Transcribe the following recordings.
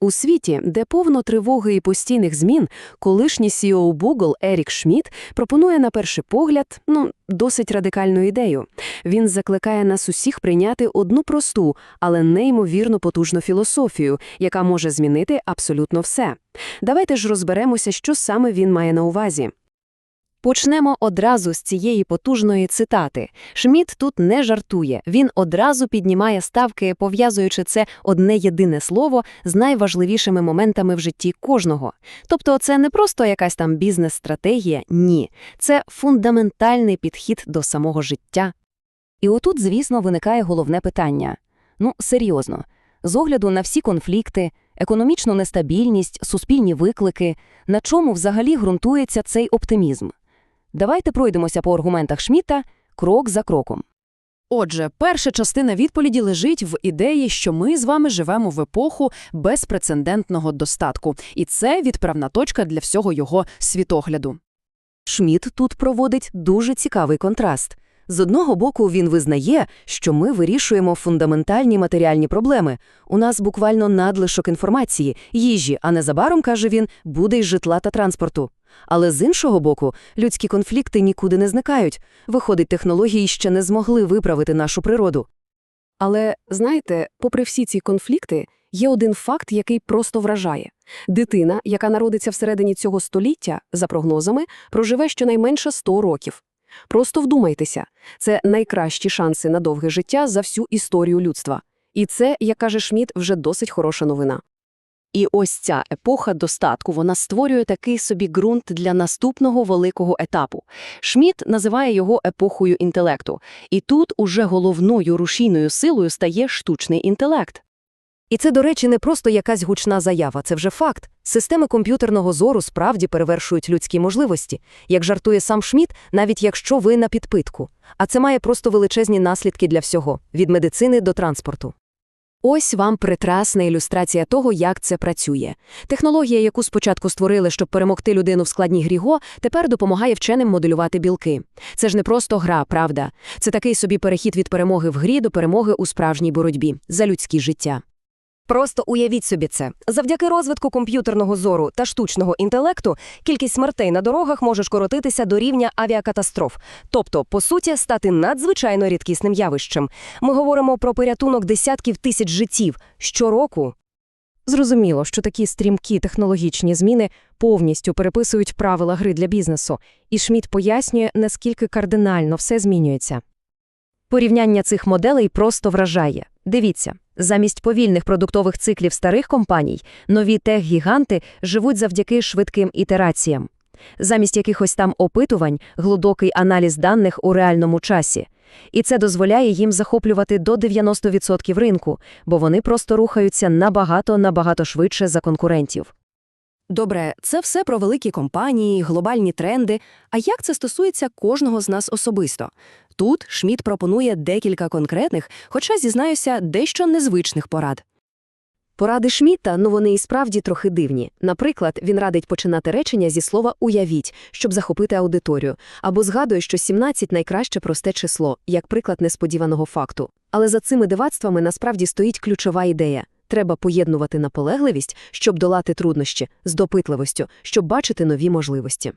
У світі, де повно тривоги і постійних змін, колишній CEO Google Ерік Шмідт пропонує на перший погляд, ну, досить радикальну ідею. Він закликає нас усіх прийняти одну просту, але неймовірно потужну філософію, яка може змінити абсолютно все. Давайте ж розберемося, що саме він має на увазі. Почнемо одразу з цієї потужної цитати. Шмідт тут не жартує, він одразу піднімає ставки, пов'язуючи це одне єдине слово з найважливішими моментами в житті кожного. Тобто це не просто якась там бізнес-стратегія, ні. Це фундаментальний підхід до самого життя. І отут, звісно, виникає головне питання. Ну, серйозно. З огляду на всі конфлікти, економічну нестабільність, суспільні виклики, на чому взагалі ґрунтується цей оптимізм? Давайте пройдемося по аргументах Шміта крок за кроком. Отже, перша частина відповіді лежить в ідеї, що ми з вами живемо в епоху безпрецедентного достатку, і це відправна точка для всього його світогляду. Шміт тут проводить дуже цікавий контраст. З одного боку, він визнає, що ми вирішуємо фундаментальні матеріальні проблеми. У нас буквально надлишок інформації, їжі, а незабаром, каже він, буде й житла та транспорту. Але з іншого боку, людські конфлікти нікуди не зникають. Виходить, технології ще не змогли виправити нашу природу. Але, знаєте, попри всі ці конфлікти, є один факт, який просто вражає. Дитина, яка народиться всередині цього століття, за прогнозами, проживе щонайменше 100 років. Просто вдумайтеся, це найкращі шанси на довге життя за всю історію людства. І це, як каже Шмідт, вже досить хороша новина. І ось ця епоха достатку, вона створює такий собі ґрунт для наступного великого етапу. Шмідт називає його епохою інтелекту. І тут уже головною рушійною силою стає штучний інтелект. І це, до речі, не просто якась гучна заява, це вже факт. Системи комп'ютерного зору справді перевершують людські можливості, як жартує сам Шмідт, навіть якщо ви на підпитку. А це має просто величезні наслідки для всього – від медицини до транспорту. Ось вам прекрасна ілюстрація того, як це працює. Технологія, яку спочатку створили, щоб перемогти людину в складній грі Го, тепер допомагає вченим моделювати білки. Це ж не просто гра, правда. Це такий собі перехід від перемоги в грі до перемоги у справжній боротьбі за людські життя. Просто уявіть собі це. Завдяки розвитку комп'ютерного зору та штучного інтелекту кількість смертей на дорогах може скоротитися до рівня авіакатастроф, тобто, по суті, стати надзвичайно рідкісним явищем. Ми говоримо про порятунок десятків тисяч життів щороку. Зрозуміло, що такі стрімкі технологічні зміни повністю переписують правила гри для бізнесу, і Шмідт пояснює, наскільки кардинально все змінюється. Порівняння цих моделей просто вражає. Дивіться, замість повільних продуктових циклів старих компаній, нові тех-гіганти живуть завдяки швидким ітераціям. Замість якихось там опитувань, глибокий аналіз даних у реальному часі. І це дозволяє їм захоплювати до 90% ринку, бо вони просто рухаються набагато-набагато швидше за конкурентів. Добре, це все про великі компанії, глобальні тренди. А як це стосується кожного з нас особисто? Тут Шмідт пропонує декілька конкретних, хоча, зізнаюся, дещо незвичних порад. Поради Шміта, ну вони і справді трохи дивні. Наприклад, він радить починати речення зі слова «уявіть», щоб захопити аудиторію, або згадує, що 17 – найкраще просте число, як приклад несподіваного факту. Але за цими дивацтвами насправді стоїть ключова ідея. Треба поєднувати наполегливість, щоб долати труднощі, з допитливостю, щоб бачити нові можливості.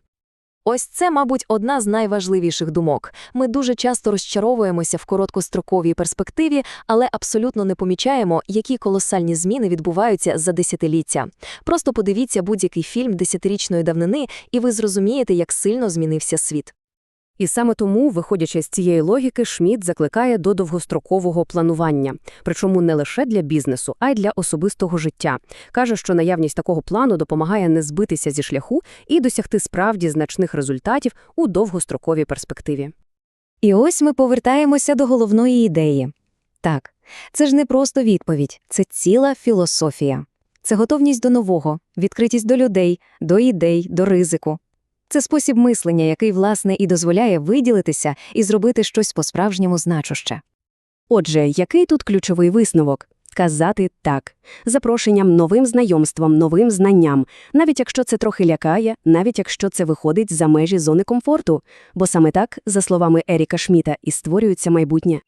Ось це, мабуть, одна з найважливіших думок. Ми дуже часто розчаровуємося в короткостроковій перспективі, але абсолютно не помічаємо, які колосальні зміни відбуваються за десятиліття. Просто подивіться будь-який фільм десятирічної давнини, і ви зрозумієте, як сильно змінився світ. І саме тому, виходячи з цієї логіки, Шмідт закликає до довгострокового планування, причому не лише для бізнесу, а й для особистого життя. Каже, що наявність такого плану допомагає не збитися зі шляху і досягти справді значних результатів у довгостроковій перспективі. І ось ми повертаємося до головної ідеї. Так, це ж не просто відповідь, це ціла філософія. Це готовність до нового, відкритість до людей, до ідей, до ризику. Це спосіб мислення, який, власне, і дозволяє виділитися і зробити щось по-справжньому значуще. Отже, який тут ключовий висновок? Казати так, запрошенням новим знайомствам, новим знанням, навіть якщо це трохи лякає, навіть якщо це виходить за межі зони комфорту, бо саме так, за словами Еріка Шміта, і створюється майбутнє.